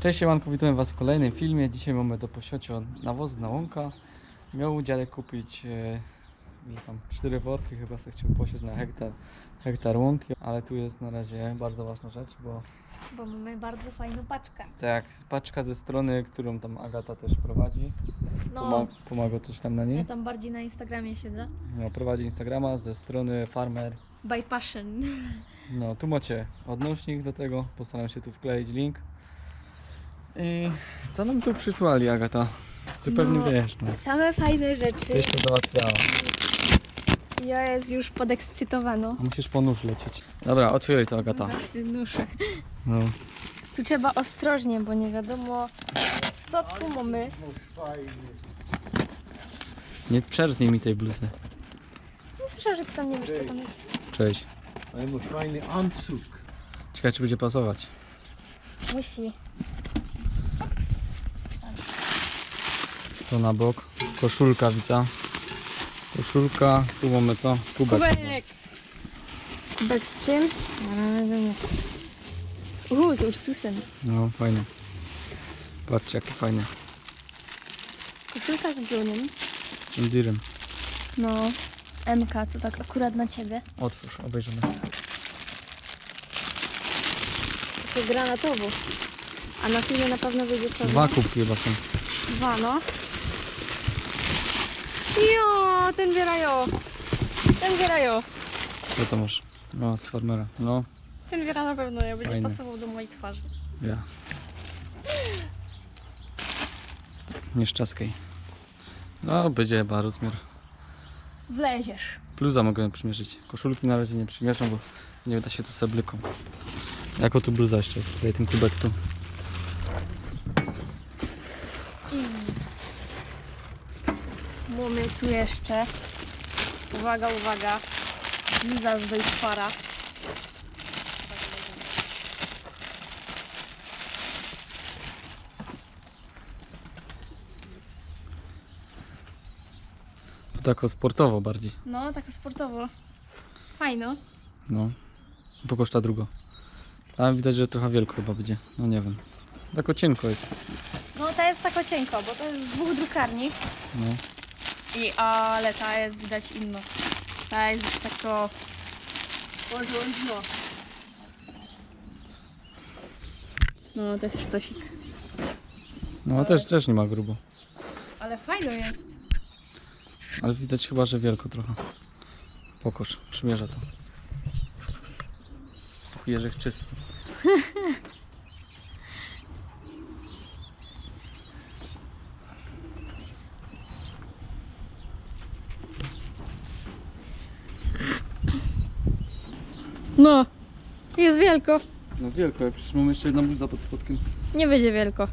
Cześć siemanko, witam was w kolejnym filmie. Dzisiaj mamy do posiacia nawóz na łąka. Miał dziadek kupić e, tam 4 worki, chyba sobie chciał posiać na hektar, hektar łąki, ale tu jest na razie bardzo ważna rzecz, bo Bo mamy bardzo fajną paczkę. tak, paczka ze strony, którą tam Agata też prowadzi, No, Pomag, pomaga coś tam na ja niej. tam bardziej na Instagramie siedzę. No, prowadzi Instagrama ze strony Farmer. By Passion. No, tu macie odnośnik do tego, postaram się tu wkleić link. I co nam tu przysłali Agata? Ty No. pewnie wiesz, no. Same fajne rzeczy. Tyś to załatwiała. Ja jest już podekscytowano. A Musisz po nóż lecieć. Dobra, otwieraj to Agata. Ty nóż. No. Tu trzeba ostrożnie, bo nie wiadomo co tu mamy. Nie przerznij mi tej bluzy. Nie słyszę, że ty tam nie wiesz co tam jest. Cześć. Ale masz fajny Anzug. Ciekawe czy będzie pasować. Musi. To na bok. Koszulka wica. Koszulka. Tu mamy co? Kubek. Kubek! Kubek z czym? Na razie nie. Uuu, z Ursusem. No fajnie. Patrzcie jaki fajny. Koszulka z Junem. Indirem. No. MK, to tak akurat na ciebie. Otwórz, obejrzymy. To granatowo. A na filmie na pewno wyjdzie to. Dwa kubki chyba są. Dwa, no. Jo, ten bierajo. Ten bierajo. Co to masz? No, z farmera. No, Ten biera na pewno, ja będzie Fajny. pasował do mojej twarzy. ja. Nie szczaskaj. No, będzie chyba rozmiar. Wleziesz. Pluza mogę przymierzyć. Koszulki na razie nie przymierzam, bo nie da się tu sablyką. Jako tu bluza jeszcze jest. Tutaj ten kubek tu. I mamy tu jeszcze. Uwaga, uwaga. Liza z Deutschfara. Tu tako sportowo bardziej. No, tak sportowo. Fajno. No. Pokoszta drugo. Tam widać, że trochę wielko chyba będzie. No nie wiem. Tak cienko jest. No, ta jest tak cienko, bo to jest z dwóch drukarni. No. I, ale ta jest widać inna. Ta jest już tak to porządno. No, to jest sztosik. No też, też nie ma grubo. Ale fajno jest. Ale widać chyba, że wielko trochę. Pokosz, przymierza to. Jerzych czysto. No, jest wielko. No wielko, jak przecież mamy jeszcze jedną bluza pod spodkiem. Nie będzie wielko.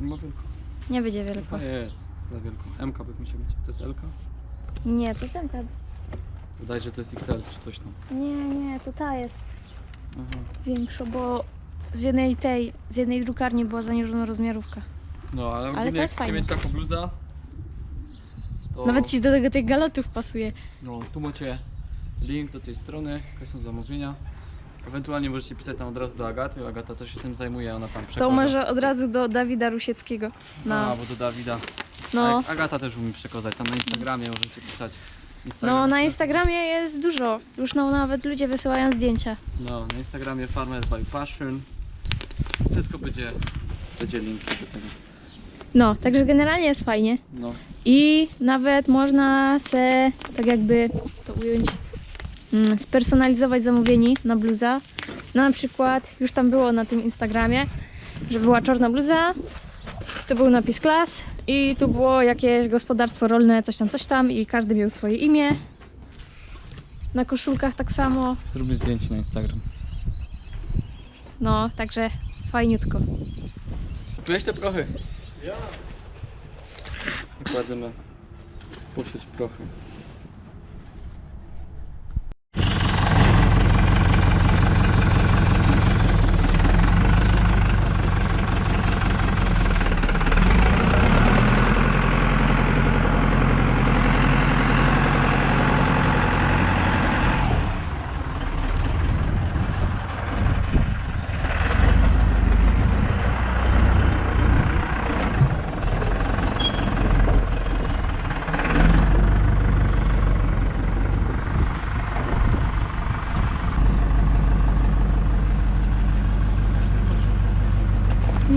Nie ma wielko. Nie będzie wielko. To jest za wielko. MK by musiał być. To jest LK? Nie, to zemka. Wydaje się, że to jest XL czy coś tam. Nie, nie, to ta jest Aha. większa, bo z jednej tej, z jednej drukarni była zaniżona rozmiarówka. No ale, to ogólnie jak jest chcecie fajne. mieć taką bluzę, to Nawet ci do tego tych galotów pasuje. no, tu macie link do tej strony, jakie są zamówienia. Ewentualnie możecie pisać tam od razu do Agaty, Agata też się tym zajmuje, ona tam To przekłada. może od razu do Dawida Rusieckiego. No, A, bo do Dawida. No. Agata też umie przekazać, tam na Instagramie możecie pisać. Instagram, No, na Instagramie jest dużo. Już no, nawet ludzie wysyłają zdjęcia. No, na Instagramie Farmers by Passion. Wszystko będzie, będzie link do tego. No, także generalnie jest fajnie. No, I nawet można se, tak jakby to ująć, mm, spersonalizować zamówienie na bluza. No, na przykład, już tam było na tym Instagramie, że była czarna bluza, to był napis klas i tu było jakieś gospodarstwo rolne, coś tam, coś tam i każdy miał swoje imię. Na koszulkach tak samo. zróbmy zdjęcie na Instagram. No, także fajniutko. Kupiłeś te prochy? Ja. Kładziemy posieć prochy.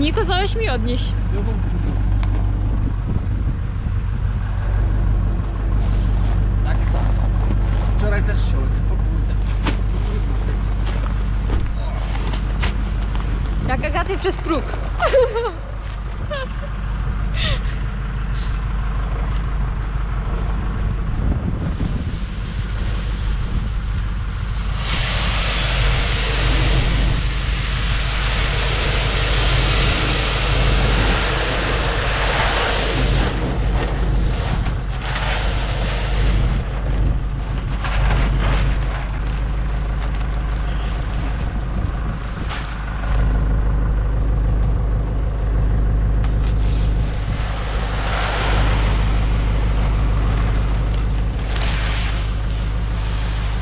Nie kazałeś mi odnieść. Tak samo. Wczoraj też się O kurde. Jak Agaty przez próg.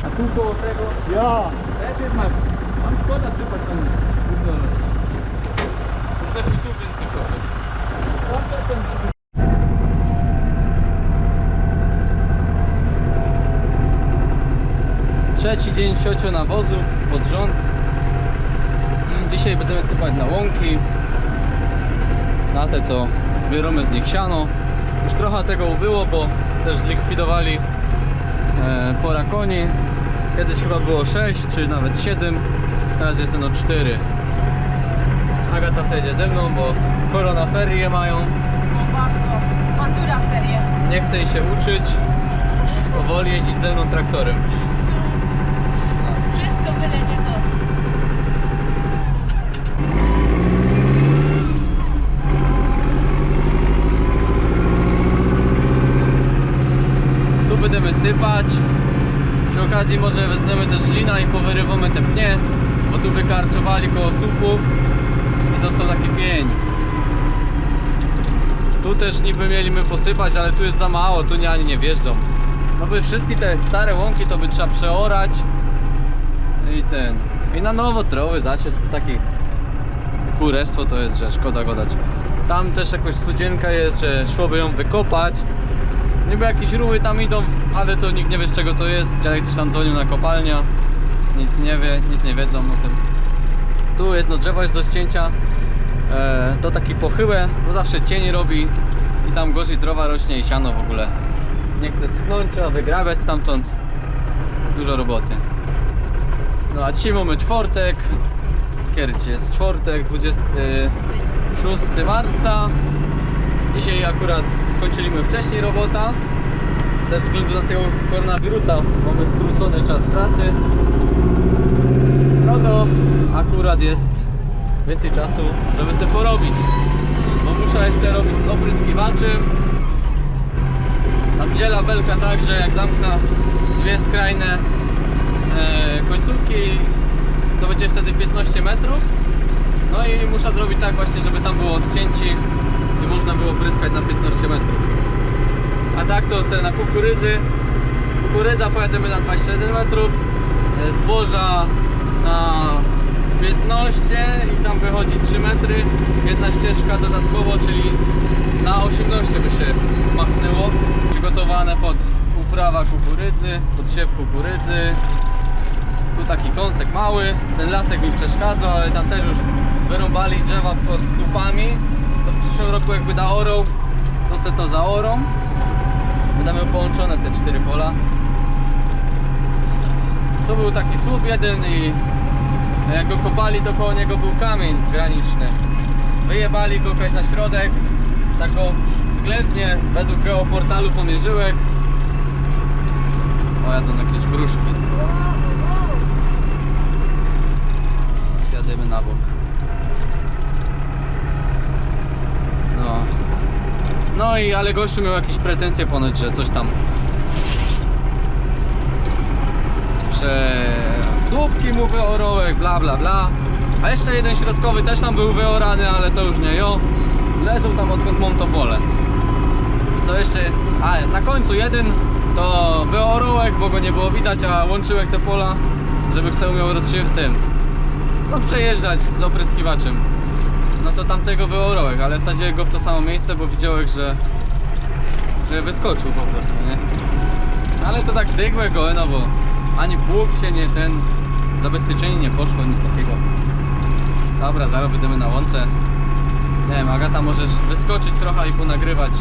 A tu koło tego Ja. też jednak mam szkoda trzymać tam gówno. Też mi tu więcej kosztuje. Trzeci dzień ciocio nawozów pod rząd. Dzisiaj będziemy sypać na łąki. Na te co zbieramy z nich siano. Już trochę tego ubyło, bo też zlikwidowali e, pora koni. Kiedyś chyba było 6 czy nawet 7, teraz jest no 4. Agata sobie jedzie ze mną, bo korona ferie mają, No bardzo. Matura ferie. Nie chce jej się uczyć, powoli jeździć ze mną traktorem. Wszystko byle nie to. Tu będziemy sypać. Przy okazji może wezmemy też lina i powyrywamy te pnie, bo tu wykarczowali koło słupów i został taki pień. Tu też niby mieliśmy posypać, ale tu jest za mało, tu nie ani nie wjeżdżą. No by wszystkie te stare łąki to by trzeba przeorać i ten. I na nowo trowy zasieć, bo taki kurestwo to jest, że szkoda go dać. Tam też jakoś studzienka jest, że szłoby ją wykopać. Niby jakieś ruchy tam idą, ale to nikt nie wie z czego to jest. Dziadek coś tam dzwonił na kopalnia. Nic nie wie, nic nie wiedzą o tym. Tu jedno drzewo jest do ścięcia. E, to taki pochyłe, bo zawsze cień robi i tam gorzej drowa rośnie i siano w ogóle. Nie chce schnąć, trzeba wygrabiać stamtąd. Dużo roboty. No a dzisiaj mamy czwartek. Kiercie jest czwartek, 26 marca. Dzisiaj akurat skończyliśmy wcześniej robota. Ze względu na tego koronawirusa mamy skrócony czas pracy. No to akurat jest więcej czasu, żeby sobie porobić. Bo muszę jeszcze robić z opryskiwaczem. Tam dziela belka tak, że jak zamknę dwie skrajne e, końcówki to będzie wtedy 15 metrów. No i muszę zrobić tak właśnie, żeby tam było odcięci i można było pryskać na 15 metrów. A tak to sobie na kukurydzy. Kukurydza pojedziemy na 21 metrów, e, zboża na 15 i tam wychodzi 3 metry. Jedna ścieżka dodatkowo, czyli na 18 by się machnęło. Przygotowane pod uprawa kukurydzy, podsiew kukurydzy. Tu taki kąsek mały, ten lasek mi przeszkadza, ale tam też już wyrąbali drzewa pod słupami. To w przyszłym roku jakby da orą, to se to zaorą. Będą połączone te cztery pola. To był taki słup jeden i jak go kopali, to koło niego był kamień graniczny. Wyjebali go na środek, tak go względnie według geoportalu pomierzyłek. O, jadą jakieś gruszki. Zjadymy na bok. No. No i ale gościu miał jakieś pretensje ponoć, że coś tam słupki mu wyorowek, bla bla bla. A jeszcze jeden środkowy też tam był wyorany, ale to już nie jo. Leżą tam odkąd mam to pole. Co jeszcze? A, na końcu jeden to wyorołek, bo go nie było widać, a łączyłek te pola, żeby sobie umiał rozsiew tym. No przejeżdżać z opryskiwaczem. No to tamtego wyorołek, ale wsadziłem go w to samo miejsce, bo widziałeś, że, że wyskoczył po prostu, nie? Ale to tak dygłe go, no bo ani pług się nie ten, zabezpieczenie nie poszło, nic takiego. Dobra, zaraz będziemy na łące. Nie wiem, Agata możesz wyskoczyć trochę i ponagrywać